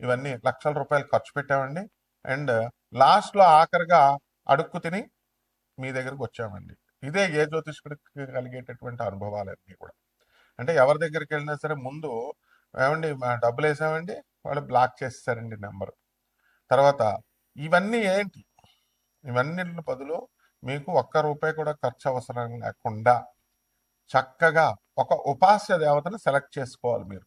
ఇవన్నీ లక్షల రూపాయలు ఖర్చు పెట్టామండి. అండ్ లాస్ట్లో ఆఖరిగా అడుక్కు తిని మీ దగ్గరకు వచ్చామండి. ఇదే ఏ జ్యోతిష్కుడికి కలిగేటటువంటి అనుభవాలన్నీ కూడా. అంటే ఎవరి దగ్గరికి వెళ్ళినా సరే ముందు ఏమండి డబ్బులు వేసామండి వాళ్ళు బ్లాక్ చేసేసారండి నెంబర్. తర్వాత ఇవన్నీ ఏంటి? ఇవన్నీ బదులు మీకు ఒక్క రూపాయి కూడా ఖర్చు అవసరం లేకుండా చక్కగా ఒక ఉపాస్య దేవతను సెలెక్ట్ చేసుకోవాలి మీరు.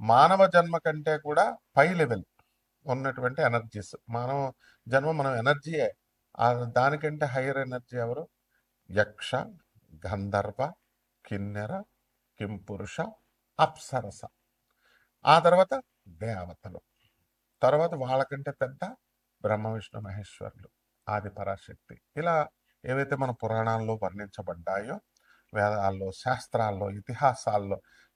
మానవ జన్మ కంటే కూడా పై లెవెల్ ఉన్నటువంటి ఎనర్జీస్. మానవ జన్మ మనం ఎనర్జీయే దానికంటే హయ్యర్ ఎనర్జీ ఎవరు? యక్ష గంధర్వ కిన్నెర కింపురుష అప్సరస. ఆ తర్వాత దేవతలు. తర్వాత వాళ్ళకంటే పెద్ద బ్రహ్మ విష్ణు మహేశ్వరులు ఆది పరాశక్తి. ఇలా ఏవైతే మన పురాణాల్లో వర్ణించబడ్డాయో వేదాల్లో శాస్త్రాల్లో ఇతిహాసాల్లో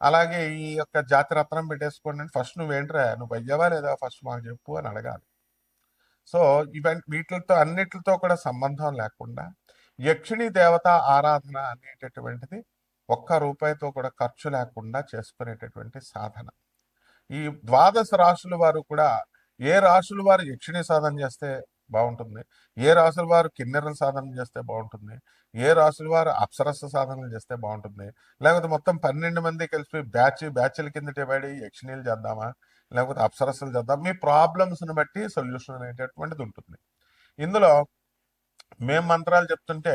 అలాగే ఈ యొక్క జాతి రత్నం పెట్టేసుకోండి ఫస్ట్ నువ్వేంట్రా నువ్వు అయ్యావా లేదా ఫస్ట్ మాకు చెప్పు అని అడగాలి. సో ఇవన్నీ వీటితో అన్నిటితో కూడా సంబంధం లేకుండా యక్షిణి దేవత ఆరాధన అనేటటువంటిది ఒక్క రూపాయితో కూడా ఖర్చు లేకుండా చేసుకునేటటువంటి సాధన. ఈ ద్వాదశ రాశుల వారు కూడా ఏ రాశుల వారు యక్షిణి సాధన చేస్తే బాగుంటుంది. ఏ రాశుల వారు కిన్నెరల సాధనలు చేస్తే బాగుంటుంది. ఏ రాశుల వారు అప్సరస సాధనలు చేస్తే బాగుంటుంది. లేకపోతే మొత్తం పన్నెండు మంది కలిసి బ్యాచ్ బ్యాచ్ల కింద డివైడ్ అయ్యి యక్షిణీలు చేద్దామా? లేకపోతే అప్సరసలు చేద్దాం మీ ప్రాబ్లమ్స్ని బట్టి సొల్యూషన్ అనేటటువంటిది ఉంటుంది. ఇందులో మేము మంత్రాలు చెప్తుంటే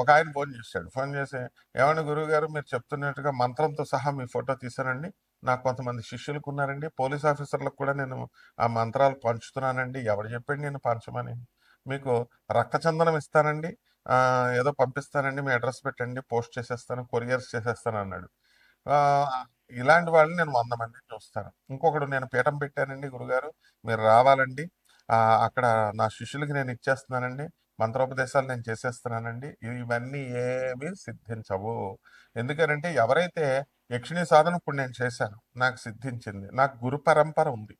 ఒక ఆయన ఫోన్ చేశాడు. ఫోన్ చేసి ఏమన్నా గురువు గారు మీరు చెప్తున్నట్టుగా మంత్రంతో సహా మీ ఫోటో తీసానండి నాకు కొంతమంది శిష్యులకు ఉన్నారండి. పోలీస్ ఆఫీసర్లకు కూడా నేను ఆ మంత్రాలు పంచుతున్నానండి. ఎవరు చెప్పండి నేను పంచమని. మీకు రక్తచందనం ఇస్తానండి. ఏదో పంపిస్తానండి. మీ అడ్రస్ పెట్టండి. పోస్ట్ చేసేస్తాను. కొరియర్స్ చేసేస్తాను అన్నాడు. ఇలాంటి వాళ్ళని నేను వంద మందిని చూస్తాను. ఇంకొకడు నేను పీఠం పెట్టానండి గురుగారు. మీరు రావాలండి. అక్కడ నా శిష్యులకి నేను ఇచ్చేస్తున్నానండి. మంత్రోపదేశాలు నేను చేసేస్తున్నానండి. ఇవన్నీ ఏమీ సిద్ధించవు. ఎందుకనంటే ఎవరైతే యక్షిణీ సాధన ఇప్పుడు నేను చేశాను. నాకు సిద్ధించింది. నాకు గురు పరంపర ఉంది.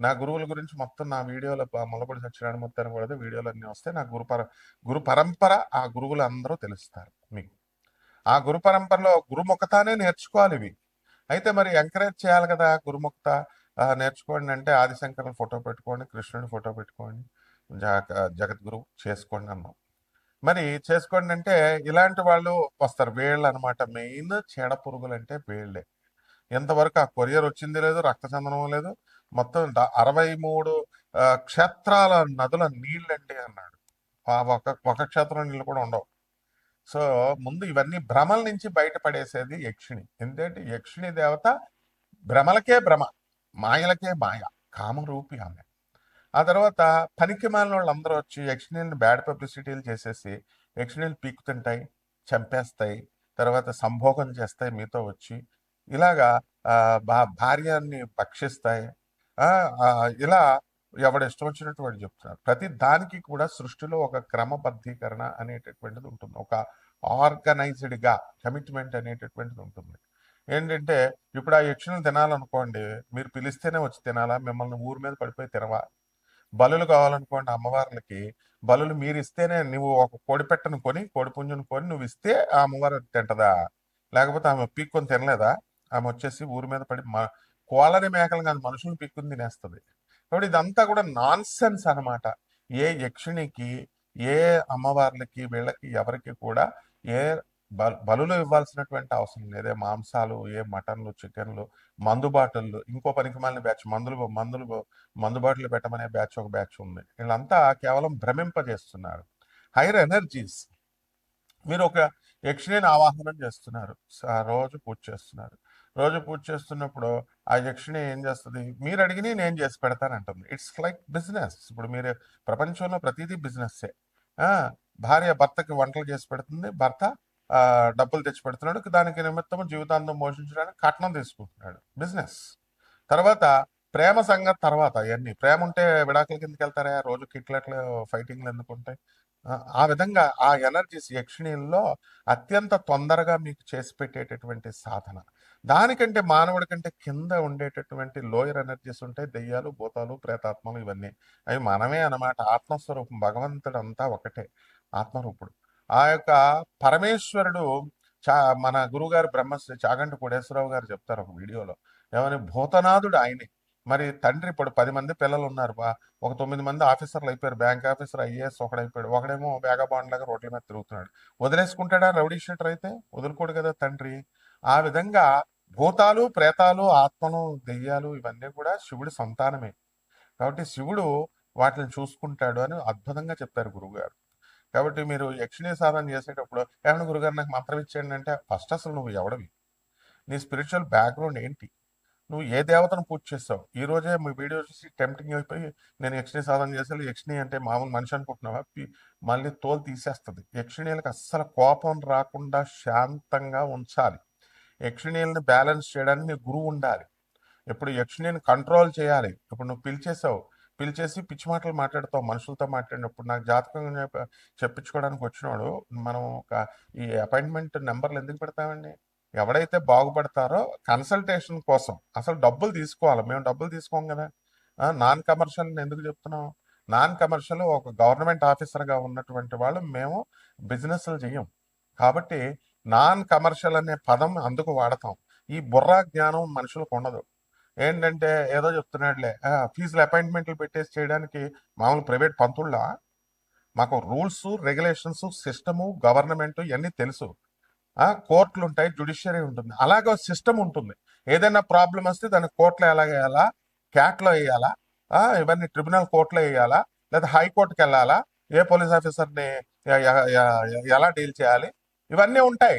నా గురువుల గురించి మొత్తం నా వీడియోలో మొలబడి సత్యనారాయణ మొత్తాన్ని కూడా వీడియోలు అన్నీ వస్తే నా గురు పర గురు పరంపర ఆ గురువులు అందరూ తెలుస్తారు మీకు. ఆ గురు పరంపరలో గురుముఖతానే నేర్చుకోవాలి ఇవి. అయితే మరి ఎంకరేజ్ చేయాలి కదా గురుముఖత? నేర్చుకోండి అంటే ఆదిశంకరుని ఫోటో పెట్టుకోండి కృష్ణుడి ఫోటో పెట్టుకోండి జగ జగద్గురు చేసుకోండి అన్నాం. మరి చేసుకోండి అంటే ఇలాంటి వాళ్ళు వస్తారు. వేళ్ళు అనమాట మెయిన్ చీడ పురుగులు అంటే వీళ్ళే. ఎంతవరకు ఆ కొరియర్ వచ్చింది లేదు రక్తచందనం లేదు. మొత్తం అరవై మూడు క్షేత్రాల నదుల నీళ్ళండి అన్నాడు. ఆ ఒక ఒక క్షేత్రం నీళ్ళు కూడా ఉండవు. సో ముందు ఇవన్నీ భ్రమల నుంచి బయటపడేసేది యక్షిణి. ఎందుకంటే యక్షిణి దేవత భ్రమలకే భ్రమ మాయలకే మాయ కామరూపి ఆమె. ఆ తర్వాత పనికి మాలిన వాళ్ళు అందరూ వచ్చి యక్షిణీల్ని బ్యాడ్ పబ్లిసిటీలు చేసేసి యక్షిణీలు పీకుతుంటాయి చంపేస్తాయి తర్వాత సంభోగం చేస్తాయి మీతో వచ్చి. ఇలాగా ఆ, భా భార్యని భక్షిస్తాయి ఇలా ఎవడు ఇష్టం వచ్చినట్టు వాడు చెప్తున్నారు. ప్రతి దానికి కూడా సృష్టిలో ఒక క్రమబద్ధీకరణ అనేటటువంటిది ఉంటుంది. ఒక ఆర్గనైజ్డ్గా కమిట్మెంట్ అనేటటువంటిది ఉంటుంది. ఏంటంటే ఇప్పుడు ఆ యక్షులను తినాలనుకోండి మీరు పిలిస్తేనే వచ్చి తినాలా? మిమ్మల్ని ఊరి మీద పడిపోయి తినవా? బలులు కావాలనుకోండి అమ్మవార్లకి బలులు మీరు ఇస్తేనే నువ్వు ఒక కోడి పెట్టను కొని కోడి పుంజును కొని నువ్వు ఇస్తే ఆ అమ్మవారు తింటదా? లేకపోతే ఆమె పీక్కొని తినలేదా? ఆమె వచ్చేసి ఊరి మీద పడి మ కోలని మేకలు కాదు మనుషులు పీక్కుని తినేస్తుంది. కాబట్టి ఇదంతా కూడా నాన్ సెన్స్ అనమాట ఏ యక్షిణికి ఏ అమ్మవార్లకి వీళ్ళకి ఎవరికి కూడా ఏ బలులు ఇవ్వాల్సినటువంటి అవసరం లేదే. మాంసాలు ఏ మటన్లు చికెన్లు మందు బాటిళ్ళు ఇంకో పనికి మాలిన బ్యాచ్ మందులు మందులు మందు బాటిల్ పెట్టమనే బ్యాచ్ ఒక బ్యాచ్ ఉంది. వీళ్ళంతా కేవలం భ్రమింపజేస్తున్నారు. Hire energies. మీరు ఒక యక్షిణిని ఆవాహనం చేస్తున్నారు. రోజు పూజ చేస్తున్నారు. రోజు పూజ చేస్తున్నప్పుడు ఆ యక్షిణి ఏం చేస్తుంది? మీరు అడిగిన నేను చేసి పెడతానంటుంది ఇట్స్ లైక్ బిజినెస్ ఇప్పుడు మీరు ప్రపంచంలో ప్రతిదీ బిజినెస్సే భార్య భర్తకి వంటలు చేసి పెడుతుంది. భర్త డబ్బులు తెచ్చి పెడుతున్నాడు దానికి నిమిత్తం జీవితాంతం పోషించడానికి కట్నం తీసుకుంటున్నాడు. బిజినెస్ తర్వాత ప్రేమ సంగతి తర్వాత అవన్నీ ప్రేమ ఉంటే విడాకుల కిందకి వెళ్తారా? రోజు కిట్లట్లు ఫైటింగ్లు ఎందుకు ఉంటాయి? ఆ, విధంగా ఆ ఎనర్జీస్ యక్షిణీల్లో అత్యంత తొందరగా మీకు చేసి పెట్టేటటువంటి సాధన. దానికంటే మానవుడి కంటే కింద ఉండేటటువంటి లోయర్ ఎనర్జీస్ ఉంటాయి దెయ్యాలు భూతాలు ప్రేతాత్మలు ఇవన్నీ. అవి మనమే అన్నమాట. ఆత్మస్వరూపం. భగవంతుడు అంతా ఒకటే. ఆత్మరూపుడు. ఆ యొక్క పరమేశ్వరుడు చా మన గురుగారు బ్రహ్మశ్రీ చాగంటి కోడేశ్వరరావు గారు చెప్తారు ఒక వీడియోలో. ఏమని? భూతనాథుడు ఆయనే. మరి తండ్రి ఇప్పుడు పది మంది పిల్లలు ఉన్నారు బా. ఒక తొమ్మిది మంది ఆఫీసర్లు అయిపోయారు. బ్యాంక్ ఆఫీసర్ ఐఏఎస్ ఒకడైపోయాడు. ఒకడేమో ఒకడేమో వేగబాండ్ లాగా రోడ్ల మీద తిరుగుతున్నాడు. వదిలేసుకుంటాడా రౌడీ షీటర్ అయితే? వదులుకోడు కదా తండ్రి. ఆ విధంగా భూతాలు ప్రేతాలు ఆత్మలు దెయ్యాలు ఇవన్నీ కూడా శివుడి సంతానమే. కాబట్టి శివుడు వాటిని చూసుకుంటాడు అని అద్భుతంగా చెప్పారు గురువుగారు కాబట్టి మీరు యక్షిణీ సాధన చేసేటప్పుడు ఏమన్నా గురుగారు నాకు మంత్రం ఇచ్చేయండి అంటే ఫస్ట్ అసలు నువ్వు ఎవడవి? నీ స్పిరిచువల్ బ్యాక్గ్రౌండ్ ఏంటి? నువ్వు ఏ దేవతను పూజ చేస్తావు? ఈ రోజే మీ వీడియో చూసి టెంప్టింగ్ అయిపోయి నేను యక్షిణీ సాధన చేసేది యక్షిణి అంటే మామూలు మనిషి అనుకుంటున్నావా? మళ్ళీ తోలు తీసేస్తుంది. యక్షిణీలకు అస్సలు కోపం రాకుండా శాంతంగా ఉంచాలి. యక్షిణీలను బ్యాలెన్స్ చేయడానికి నీ గురువు ఉండాలి. ఇప్పుడు యక్షిణీని కంట్రోల్ చేయాలి. ఇప్పుడు నువ్వు పిలిచేసావు పిలిచేసి పిచ్చి మాటలు మాట్లాడతాం మనుషులతో మాట్లాడినప్పుడు. నాకు జాతకం చెప్పించుకోవడానికి వచ్చినాడు మనం ఒక ఈ అపాయింట్మెంట్ నెంబర్లు ఎందుకు పెడతామండి? ఎవడైతే బాగుపడతారో కన్సల్టేషన్ కోసం. అసలు డబ్బులు తీసుకోవాలి. మేము డబ్బులు తీసుకోం కదా. నాన్ కమర్షియల్ ఎందుకు చెప్తున్నాం నాన్ కమర్షియల్ ఒక గవర్నమెంట్ ఆఫీసర్గా ఉన్నటువంటి వాళ్ళు మేము బిజినెస్లు చేయం కాబట్టి నాన్ కమర్షియల్ అనే పదం అందుకు వాడతాం. ఈ బుర్రా జ్ఞానం మనుషులకు ఉండదు. ఏంటంటే ఏదో చెప్తున్నాడులే. ఫీజులు అపాయింట్మెంట్లు పెట్టేసి చేయడానికి మామూలు ప్రైవేట్ పంతుళ్ళ మాకు రూల్స్ రెగ్యులేషన్స్ సిస్టము గవర్నమెంట్ ఇవన్నీ తెలుసు. కోర్టులు ఉంటాయి జుడిషియరీ ఉంటుంది. అలాగే సిస్టమ్ ఉంటుంది. ఏదైనా ప్రాబ్లం వస్తే దాన్ని కోర్టులో ఎలా వేయాలా? క్యాట్లో వేయాలా? ఇవన్నీ ట్రిబ్యునల్ కోర్టులో వేయాలా? లేదా హైకోర్టుకి వెళ్ళాలా ఏ పోలీస్ ఆఫీసర్ని ఎలా డీల్ చేయాలి? ఇవన్నీ ఉంటాయి.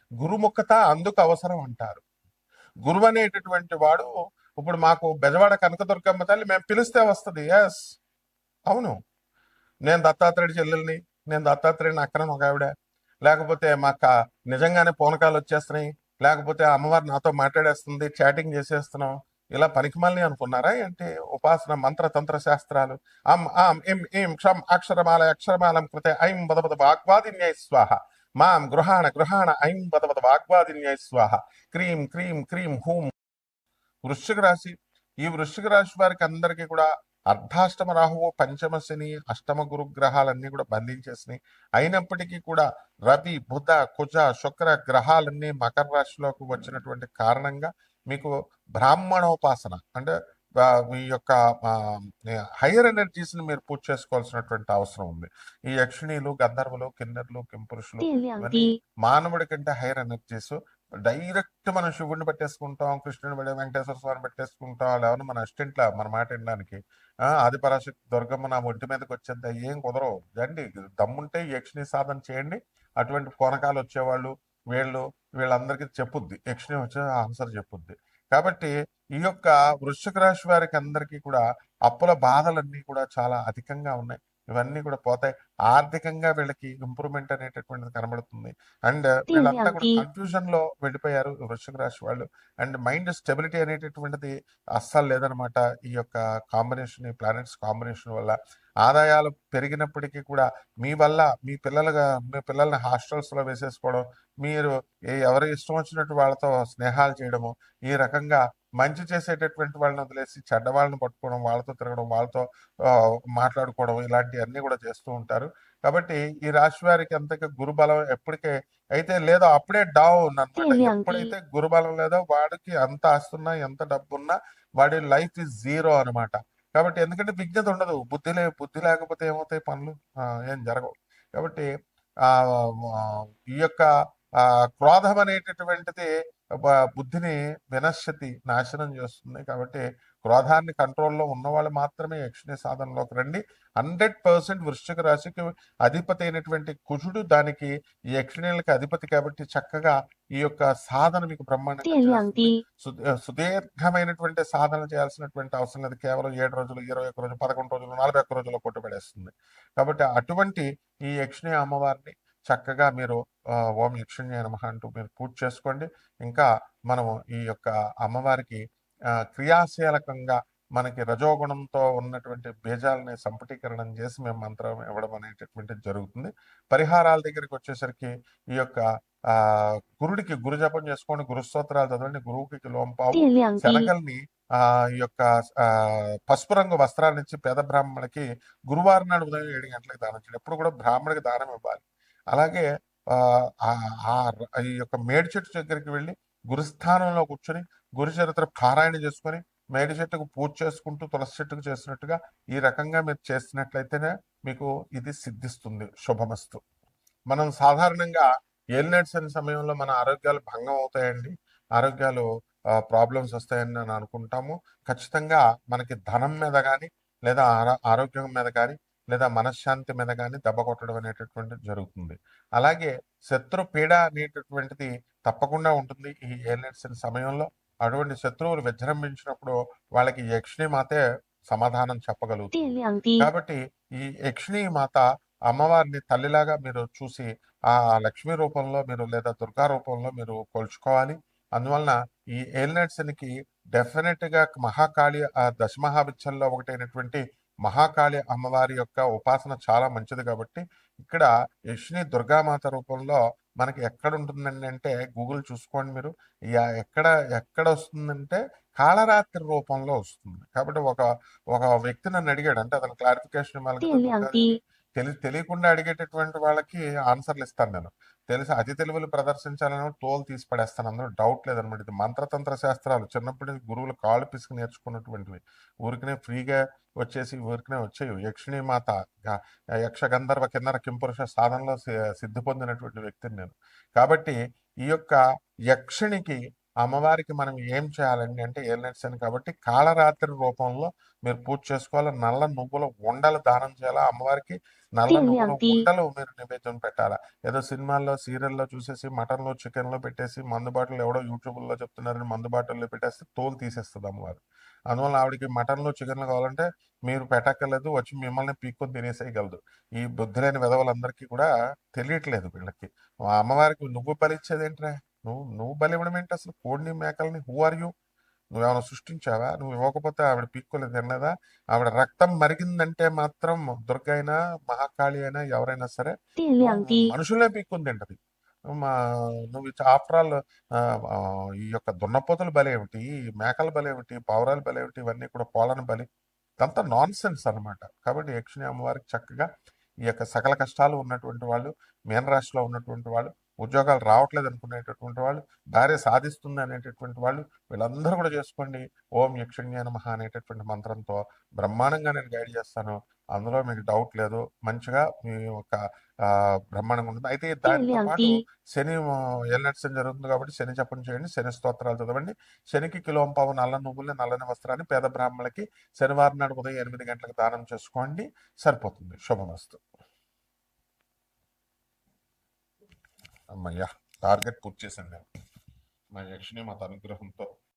గురుముఖత అందుకు అవసరం అంటారు గురువు అనేటటువంటి వాడు ఇప్పుడు మాకు బెజవాడ కనకదుర్గమ్మ తల్లి మేము పిలిస్తే వస్తుంది. ఎస్ అవును. నేను దత్తాత్రేయుడి చెల్లెల్ని నేను దత్తాత్రేయుని అక్కడ ఒక ఆవిడ లేకపోతే మాకు నిజంగానే పూనకాలు వచ్చేస్తున్నాయి. లేకపోతే అమ్మవారు నాతో మాట్లాడేస్తుంది చాటింగ్ చేసేస్తున్నాం. ఇలా పనికిమాలని అనుకున్నారా ఏంటి? ఉపాసన మంత్ర తంత్ర శాస్త్రాలు. అం ఆం ఇం ఇం క్షం అక్షరమాల అక్షరమాలం కృతే ఐం బదబద వాగ్వాదిన్యై స్వాహ. మాం గృహాణ గృహాణ ఐం పదపద వాగ్వాదిన్యాయ స్వాహ. క్రీం క్రీం క్రీం హూం. వృశ్చిక రాశి. ఈ వృశ్చిక రాశి వారికి అందరికీ కూడా అర్ధాష్టమ రాహువు పంచమ శని అష్టమ గురు గ్రహాలన్నీ కూడా బంధించేసినాయి. అయినప్పటికీ కూడా రవి బుధ కుజ శుక్ర గ్రహాలన్నీ మకర రాశిలోకి వచ్చినటువంటి కారణంగా మీకు బ్రాహ్మణోపాసన అంటే మీ యొక్క హైయర్ ఎనర్జీస్ని మీరు పూజ చేసుకోవాల్సినటువంటి అవసరం ఉంది. ఈ యక్షిణీలు గంధర్వులు కిన్నెర్లు కింపురుషులు మానవుడి కంటే హైయర్ ఎనర్జీస్. డైరెక్ట్ మనం శివుడిని పెట్టేసుకుంటాం కృష్ణుని పెట్టే వెంకటేశ్వర స్వామిని పెట్టేసుకుంటాం లేవన్నా మన అసిస్టెంట్లా మన మాట వినడానికి ఆదిపరాశక్తి దుర్గమ్మ నా ఒంటి మీదకి వచ్చేది ఏం కుదరవు. రండి దమ్ముంటే యక్షిణి సాధన చేయండి. అటువంటి పూనకాలు వచ్చేవాళ్ళు వీళ్ళు వీళ్ళందరికీ చెప్పుద్ది. యక్షిణి వచ్చే ఆన్సర్ చెప్పుద్ది. కాబట్టి ఈ యొక్క వృశ్చిక రాశి వారికి అందరికీ కూడా అప్పుల బాధలన్నీ కూడా చాలా అధికంగా ఉన్నాయి. ఇవన్నీ కూడా పోతాయి. ఆర్థికంగా వీళ్ళకి ఇంప్రూవ్మెంట్ అనేటటువంటిది కనబడుతుంది. అండ్ వీళ్ళంతా కూడా కన్ఫ్యూజన్లో వెళ్ళిపోయారు వృశ్చిక రాశి వాళ్ళు. అండ్ మైండ్ స్టెబిలిటీ అనేటటువంటిది అస్సలు లేదనమాట ఈ యొక్క కాంబినేషన్ ఈ ప్లానెట్స్ కాంబినేషన్ వల్ల. ఆదాయాలు పెరిగినప్పటికీ కూడా మీ వల్ల మీ పిల్లలుగా మీ పిల్లల్ని హాస్టల్స్లో వేసేసుకోవడం మీరు ఏ- ఎవరి ఇష్టం వచ్చినట్టు వాళ్ళతో స్నేహాలు చేయడము ఈ రకంగా మంచి చేసేటటువంటి వాళ్ళని వదిలేసి చెడ్డ వాళ్ళని పట్టుకోవడం వాళ్ళతో తిరగడం వాళ్ళతో మాట్లాడుకోవడం ఇలాంటివన్నీ కూడా చేస్తూ ఉంటారు. కాబట్టి ఈ రాశి వారికి అంతగా గురుబలం ఎప్పటికే అయితే లేదో అప్పుడే డౌన్ అనమాట. ఎప్పుడైతే గురుబలం లేదో వాడికి అంత ఆస్తున్నా ఎంత డబ్బున్నా వాడి లైఫ్ ఇస్ జీరో అన్నమాట. కాబట్టి ఎందుకంటే విజ్ఞత ఉండదు. బుద్ధి లే బుద్ధి లేకపోతే ఏమవుతాయి పనులు? ఏం జరగవు. కాబట్టి ఆ, ఈ యొక్క ఆ క్రోధం అనేటటువంటిది బుద్ధిని వినశ్యతి నాశనం చేస్తుంది. కాబట్టి క్రోధాన్ని కంట్రోల్లో ఉన్నవాళ్ళు మాత్రమే యక్షిణి సాధనలోకి రండి. హండ్రెడ్ పర్సెంట్ వృశ్చిక రాశికి అధిపతి అయినటువంటి కుజుడు దానికి ఈ యక్షిణీలకి అధిపతి కాబట్టి చక్కగా ఈ యొక్క సాధన మీకు బ్రహ్మాండ సుదీర్ఘమైనటువంటి సాధన చేయాల్సినటువంటి అవసరం లేదు. కేవలం ఏడు రోజులు ఇరవై ఒక్క రోజులు పదకొండు రోజులు నలభై ఒక్క రోజులు కొట్టుబడేస్తుంది కాబట్టి అటువంటి ఈ యక్షిణి అమ్మవారిని చక్కగా మీరు ఓం యక్షుణ్య నమ అంటూ మీరు పూజ చేసుకోండి. ఇంకా మనము ఈ యొక్క అమ్మవారికి క్రియాశీలకంగా మనకి రజోగుణంతో ఉన్నటువంటి బీజాలని సంపటీకరణం చేసి మేము మంత్రం ఇవ్వడం అనేటటువంటి జరుగుతుంది. పరిహారాల దగ్గరికి వచ్చేసరికి ఈ యొక్క ఆ గురుడికి గురు జపం చేసుకోండి గురు స్తోత్రాలు చదవండి గురువుకి లోంపావు శనగల్ని ఆ ఈ యొక్క పసుపు రంగు వస్త్రాలు ఇచ్చి పేద బ్రాహ్మణులకి గురువారం నాడు ఉదయం ఏడు గంటలకు దానం చేయండి. ఎప్పుడు కూడా బ్రాహ్మణికి దానం ఇవ్వాలి. అలాగే ఆ ఈ యొక్క మేడి చెట్టు దగ్గరికి వెళ్ళి గురుస్థానంలో కూర్చొని గురుచరిత్ర పారాయణ చేసుకొని మేడి చెట్టుకు పూజ చేసుకుంటూ తులసి చెట్టుకు చేసినట్టుగా ఈ రకంగా మీరు చేసినట్లయితేనే మీకు ఇది సిద్ధిస్తుంది. శుభమస్తు. మనం సాధారణంగా ఏలినట్స్ అనే సమయంలో మన ఆరోగ్యాలు భంగం అవుతాయండి. ఆరోగ్యాలు ప్రాబ్లమ్స్ వస్తాయని నేను అనుకుంటాము. ఖచ్చితంగా మనకి ధనం మీద కానీ లేదా ఆరో- ఆరోగ్యం మీద కానీ లేదా మనశ్శాంతి మీద కానీ దెబ్బ కొట్టడం అనేటటువంటి జరుగుతుంది. అలాగే శత్రు పీడ అనేటటువంటిది తప్పకుండా ఉంటుంది ఈ ఏలినట్సిన సమయంలో. అటువంటి శత్రువులు విజృంభించినప్పుడు వాళ్ళకి యక్షిణి మాతే సమాధానం చెప్పగలుగుతుంది. కాబట్టి ఈ యక్షిణి మాత అమ్మవారిని తల్లిలాగా మీరు చూసి ఆ లక్ష్మీ రూపంలో మీరు లేదా దుర్గా రూపంలో మీరు కొలుచుకోవాలి. అందువలన ఈ ఏలినట్స్కి డెఫినెట్గా మహాకాళి ఆ దశమహావిచ్చల్లో ఒకటైనటువంటి మహాకాళి అమ్మవారి యొక్క ఉపాసన చాలా మంచిది కాబట్టి ఇక్కడ యశ్ని దుర్గామాత రూపంలో మనకి ఎక్కడ ఉంటుందండి అంటే గూగుల్ చూసుకోండి మీరు. ఎక్కడ ఎక్కడ వస్తుందంటే కాళరాత్రి రూపంలో వస్తుంది. కాబట్టి ఒక ఒక వ్యక్తి నన్ను అడిగాడు. అంటే అతను క్లారిఫికేషన్ తెలియకుండా అడిగేటటువంటి వాళ్ళకి ఆన్సర్లు ఇస్తాను నేను. తెలిసి? అతి తెలివిలు ప్రదర్శించాలని తోలు తీసి పడేస్తాను. అందులో డౌట్ లేదనమాట. ఇది మంత్రతంత్ర శాస్త్రాలు. చిన్నప్పటి నుంచి గురువులు కాళ్ళు పిసుకు నేర్చుకున్నటువంటివి. ఊరికనే ఫ్రీగా వచ్చేసి ఊరికనే వచ్చేవి. యక్షిణి మాత యక్ష గంధర్వ కిన్నర కింపురుష సాధనలో సిద్ధి పొందినటువంటి వ్యక్తిని నేను. కాబట్టి ఈ యొక్క యక్షిణికి అమ్మవారికి మనం ఏం చేయాలండి అంటే ఏలినట్సని కాబట్టి కాళరాత్రి రూపంలో మీరు పూజ చేసుకోవాలి. నల్ల నువ్వుల ఉండలు దానం చేయాలా? అమ్మవారికి నల్ల నువ్వుల ఉండలు మీరు నివేదన పెట్టాలా? ఏదో సినిమాల్లో సీరియల్లో చూసేసి మటన్లో చికెన్లో పెట్టేసి మందు బాటిల్ ఎవడో యూట్యూబ్లో చెప్తున్నారని మందు బాటిల్లో పెట్టేస్తే తోలు తీసేస్తుంది అమ్మవారు. అందువల్ల ఆవిడకి మటన్లు చికెన్లు కావాలంటే మీరు పెట్టక్కర్లేదు వచ్చి మిమ్మల్ని పీక్కొని తినేసేయగలదు. ఈ బుద్ధి లేని విధవలందరికీ కూడా తెలియట్లేదు వీళ్ళకి. అమ్మవారికి నువ్వు పలిచ్చేది ఏంట్రా? నువ్వు నువ్వు బలి ఇవ్వడం ఏంటి అసలు? కోడిని మేకల్ని హూ ఆర్ యూ నువ్వు ఏమైనా సృష్టించావా? నువ్వు ఇవ్వకపోతే ఆవిడ పీక్కోలేదు తిన్నదా ఆవిడ రక్తం మరిగిందంటే మాత్రం దుర్గ అయినా మహాకాళి అయినా ఎవరైనా సరే మనుషులే పీక్కుంది ఏంటది మా నువ్వు ఆఫ్టర్ ఆల్ ఈ యొక్క దున్నపోతుల బలి ఏమిటి? మేకల బలి ఏమిటి? పావురాల బలి ఏమిటి? ఇవన్నీ కూడా పోలని బలి. ఇదంతా నాన్ సెన్స్ అనమాట కాబట్టి యక్షిణి అమ్మవారికి చక్కగా ఈ యొక్క సకల కష్టాలు ఉన్నటువంటి వాళ్ళు మీనరాశిలో ఉన్నటువంటి వాళ్ళు ఉద్యోగాలు రావట్లేదు అనుకునేటటువంటి వాళ్ళు దారి సాధిస్తుంది అనేటటువంటి వాళ్ళు వీళ్ళందరూ కూడా చేసుకోండి. ఓం యక్షణ్య నమ అనేటటువంటి మంత్రంతో బ్రహ్మాండంగా నేను గైడ్ చేస్తాను. అందులో మీకు డౌట్ లేదు. మంచిగా మీ యొక్క బ్రహ్మాండంగా ఉంటుంది. అయితే దానితో పాటు శని ఎల్లెట్సం జరుగుతుంది కాబట్టి శని చెప్పని చేయండి శని స్తోత్రాలు చదవండి. శనికి కిలోంపావు నల్ల నువ్వుల్ని నల్లని వస్త్రాన్ని పేద బ్రాహ్మణులకి శనివారం నాడు ఉదయం ఎనిమిది గంటలకు దానం చేసుకోండి. సరిపోతుంది. శుభమస్తు. అమ్మయ్యా టార్గెట్ పూర్తి చేశాను నేను. మా యక్షిని మాత అనుగ్రహంతో